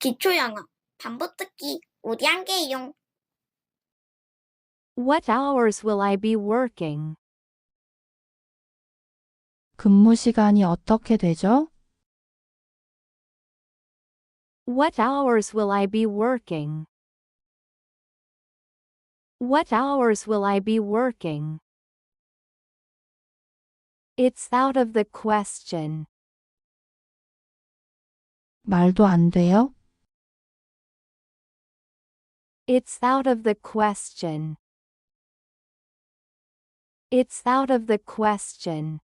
기초영어 반복 듣기 우리 한계용 What hours will I be working? 근무 시간이 어떻게 되죠? What hours will I be working? What hours will I be working? It's out of the question. 말도 안 돼요? It's out of the question. It's out of the question.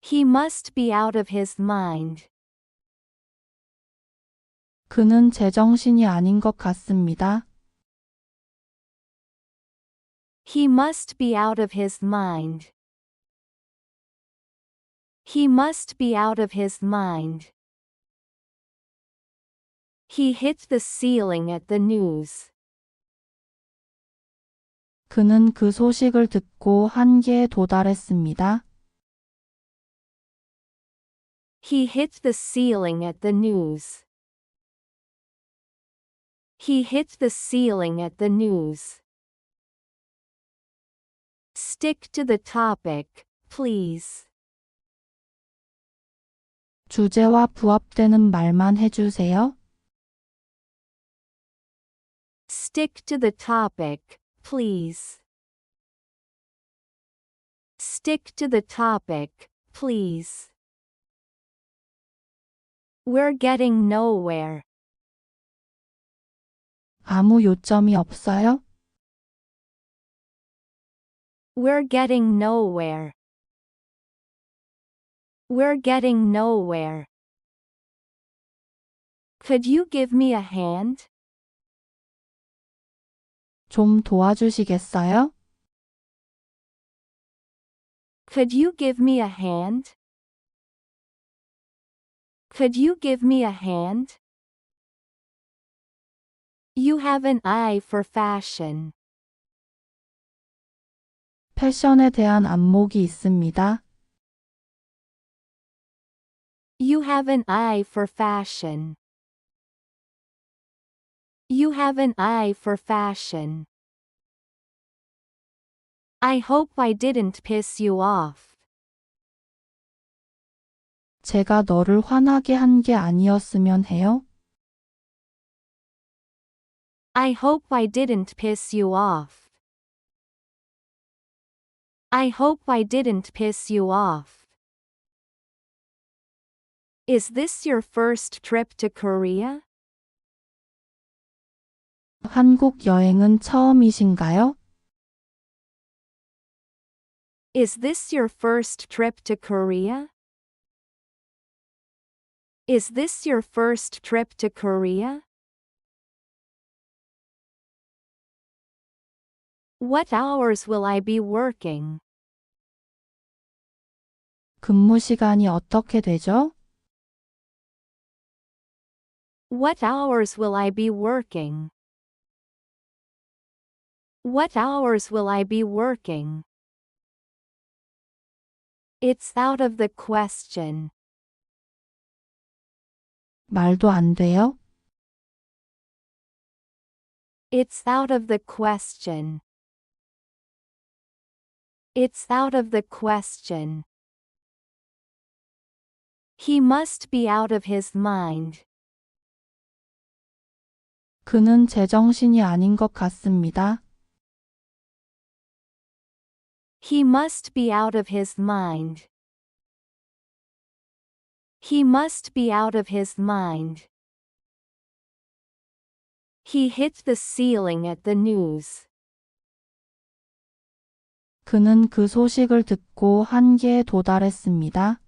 He must be out of his mind. 그는 제정신이 아닌 것 같습니다. He must be out of his mind. He must be out of his mind. He hit the ceiling at the news. 그는 그 소식을 듣고 한계에 도달했습니다. He hit the ceiling at the news. He hit the ceiling at the news. Stick to the topic, please. 주제와 부합되는 말만 해주세요. Stick to the topic, please. Stick to the topic, please. We're getting nowhere. 아무 요점이 없어요? We're getting nowhere. We're getting nowhere. Could you give me a hand? 좀 도와주시겠어요? Could you give me a hand? Could you give me a hand? You have an eye for fashion. 패션에 대한 안목이 있습니다. You have an eye for fashion. You have an eye for fashion. I hope I didn't piss you off. 제가 너를 화나게 한 게 아니었으면 해요. I hope I didn't piss you off. I hope I didn't piss you off. Is this your first trip to Korea? 한국 여행은 처음이신가요? Is this your first trip to Korea? Is this your first trip to Korea? What hours will I be working? 근무 시간이 어떻게 되죠? What hours will I be working? What hours will I be working? It's out of the question. 말도 안 돼요? It's out of the question. It's out of the question. He must be out of his mind. 그는 제정신이 아닌 것 같습니다. He must be out of his mind. He must be out of his mind. He hit the ceiling at the news. 그는 그 소식을 듣고 한계에 도달했습니다.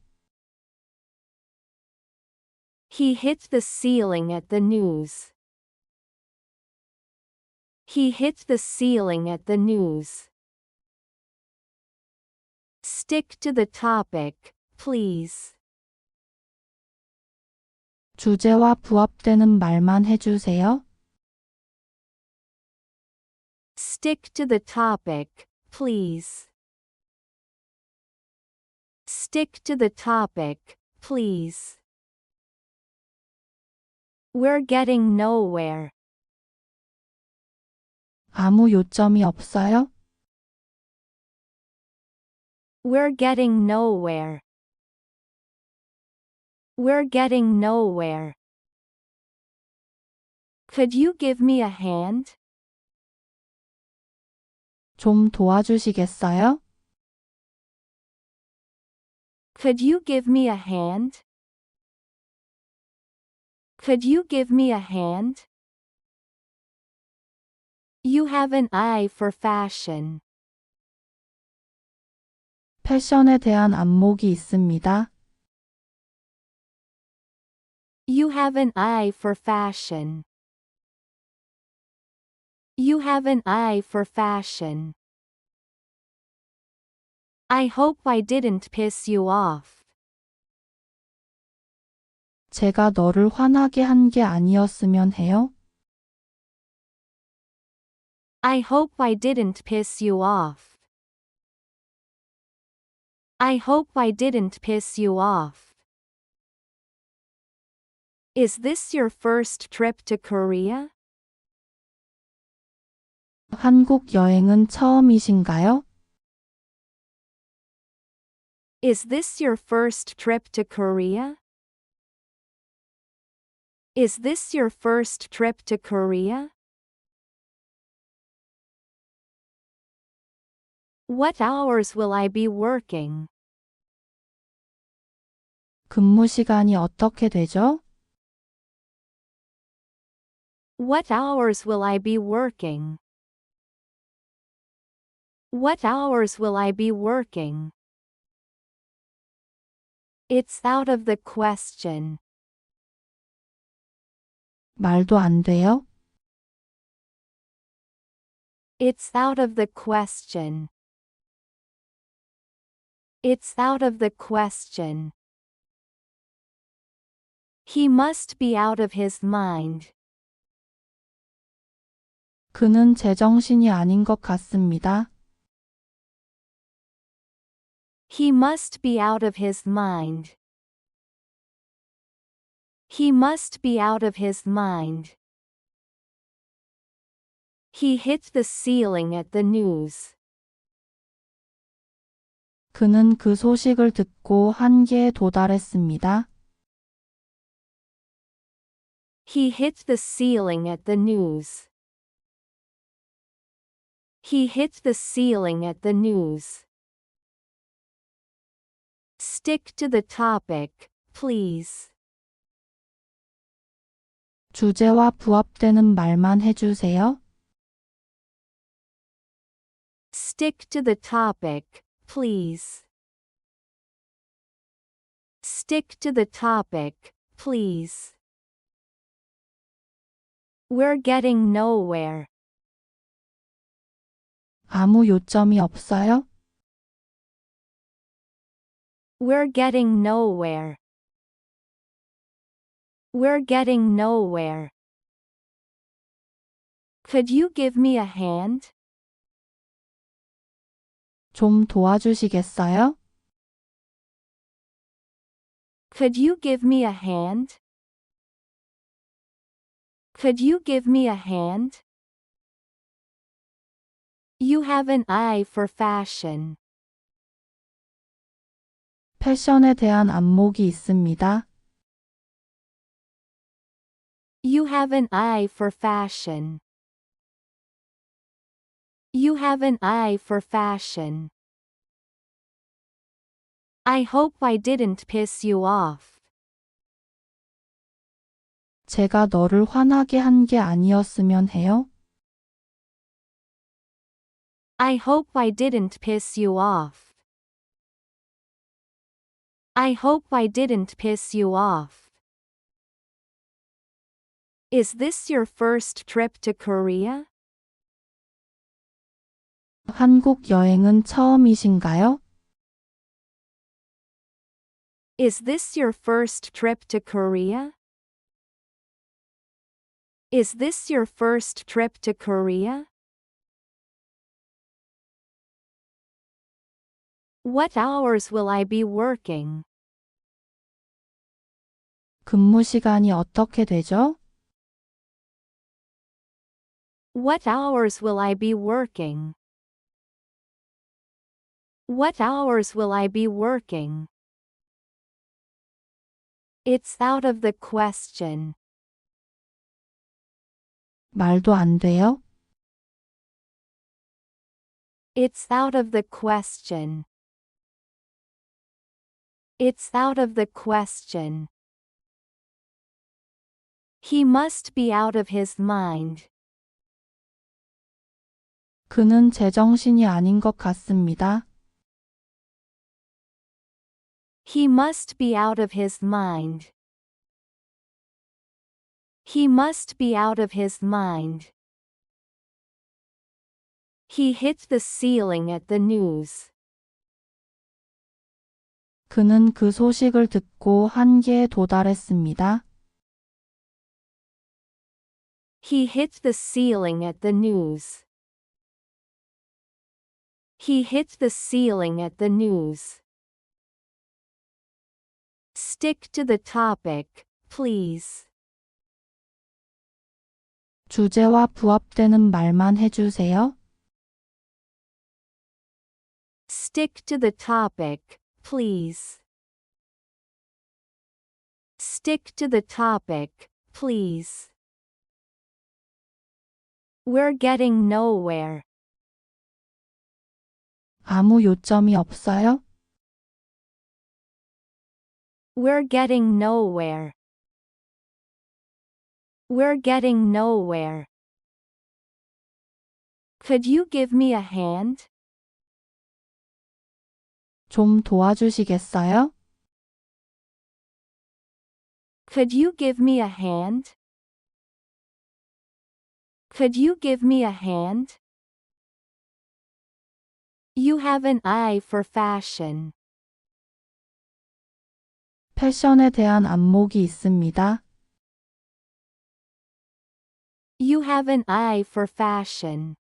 He hit the ceiling at the news. He hit the ceiling at the news. Stick to the topic, please. 주제와 부합되는 말만 해주세요. Stick to the topic, please. Stick to the topic, please. We're getting nowhere. 아무 요점이 없어요? We're getting nowhere. We're getting nowhere. Could you give me a hand? 좀 도와주시겠어요? Could you give me a hand? Could you give me a hand? You have an eye for fashion. 패션에 대한 안목이 있습니다. You have an eye for fashion. You have an eye for fashion. I hope I didn't piss you off. 제가 너를 화나게 한 게 아니었으면 해요. I hope I didn't piss you off. I hope I didn't piss you off. Is this your first trip to Korea? 한국 여행은 처음이신가요? Is this your first trip to Korea? Is this your first trip to Korea? What hours will I be working? 근무 시간이 어떻게 되죠? What hours will I be working? What hours will I be working? It's out of the question. 말도 안 돼요? It's out of the question. It's out of the question. He must be out of his mind. 그는 제정신이 아닌 것 같습니다. He must be out of his mind. He must be out of his mind. He hit the ceiling at the news. 그는 그 소식을 듣고 한계에 도달했습니다. He hit the ceiling at the news. He hit the ceiling at the news. Stick to the topic, please. 주제와 부합되는 말만 해주세요. Stick to the topic, please. Stick to the topic, please. We're getting nowhere. 아무 요점이 없어요? We're getting nowhere. We're getting nowhere. Could you give me a hand? 좀 도와주시겠어요? Could you give me a hand? Could you give me a hand? You have an eye for fashion. 패션에 대한 안목이 있습니다. You have an eye for fashion. You have an eye for fashion. I hope I didn't piss you off. 제가 너를 화나게 한 게 아니었으면 해요. I hope I didn't piss you off. I hope I didn't piss you off. Is this your first trip to Korea? 한국 여행은 처음이신가요? Is this your first trip to Korea? Is this your first trip to Korea? What hours will I be working? 근무 시간이 어떻게 되죠? What hours will I be working? What hours will I be working? It's out of the question. 말도 안 돼요? It's out of the question. It's out of the question. He must be out of his mind. 그는 제정신이 아닌 것 같습니다. He must be out of his mind. He must be out of his mind. He hit the ceiling at the news. 그는 그 소식을 듣고 한계에 도달했습니다. He hit the ceiling at the news. He hit the ceiling at the news. Stick to the topic, please. 주제와 부합되는 말만 해주세요. Stick to the topic, please. Stick to the topic, please. We're getting nowhere. 아무 요점이 없어요? We're getting nowhere. We're getting nowhere. Could you give me a hand? 좀 도와주시겠어요? Could you give me a hand? Could you give me a hand? You have an eye for fashion. 패션에 대한 안목이 있습니다. You have an eye for fashion.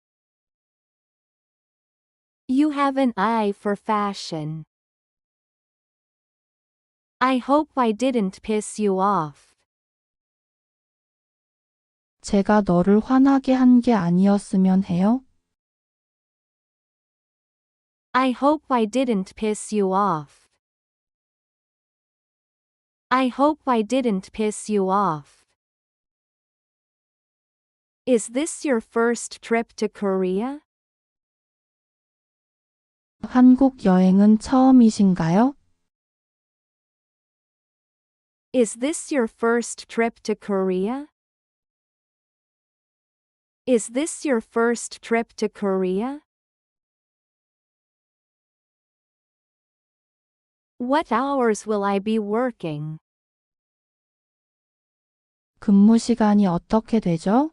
You have an eye for fashion. I hope I didn't piss you off. 제가 너를 화나게 한 게 아니었으면 해요. I hope I didn't piss you off. I hope I didn't piss you off. Is this your first trip to Korea? 한국 여행은 처음이신가요? Is this your first trip to Korea? Is this your first trip to Korea? What hours will I be working? 근무 시간이 어떻게 되죠?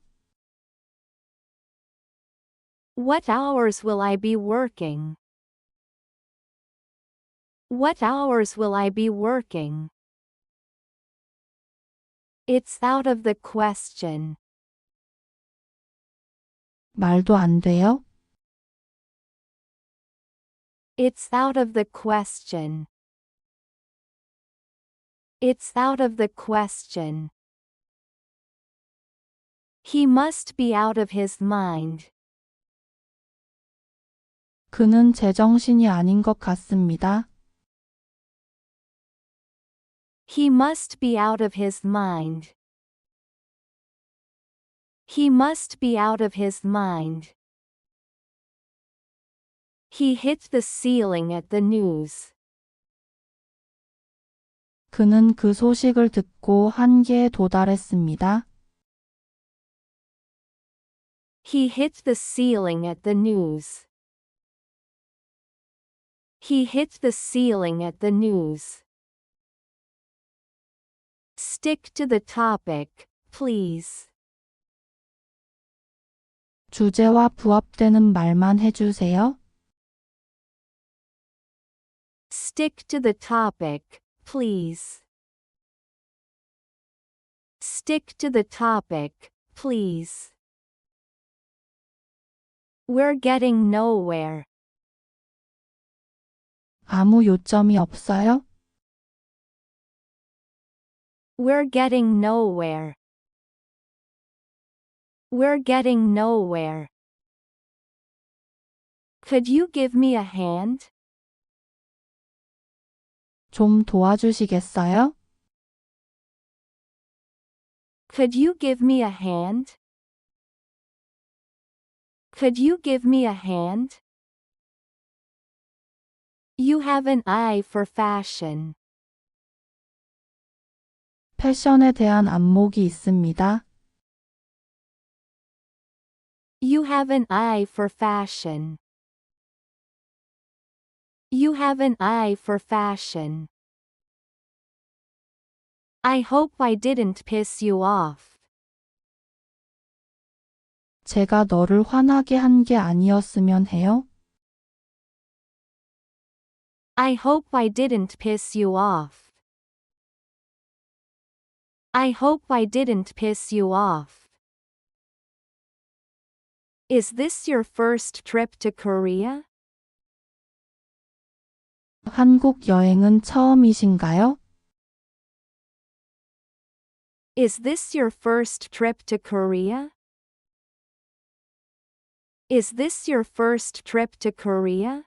What hours will I be working? What hours will I be working? It's out of the question. 말도 안 돼요? It's out of the question. It's out of the question. He must be out of his mind. 그는 제정신이 아닌 것 같습니다. He must be out of his mind. He must be out of his mind. He hit the ceiling at the news. 그는 그 소식을 듣고 한계에 도달했습니다. He hit the ceiling at the news. He hit the ceiling at the news. Stick to the topic, please. 주제와 부합되는 말만 해주세요. Stick to the topic, please. Stick to the topic, please. We're getting nowhere. 아무 요점이 없어요? We're getting nowhere. We're getting nowhere. Could you give me a hand? 좀 도와주시겠어요? Could you give me a hand? Could you give me a hand? You have an eye for fashion. 패션에 대한 안목이 있습니다. You have an eye for fashion. You have an eye for fashion. I hope I didn't piss you off. 제가 너를 화나게 한 게 아니었으면 해요. I hope I didn't piss you off. I hope I didn't piss you off. Is this your first trip to Korea? 한국 여행은 처음이신가요? Is this your first trip to Korea? Is this your first trip to Korea?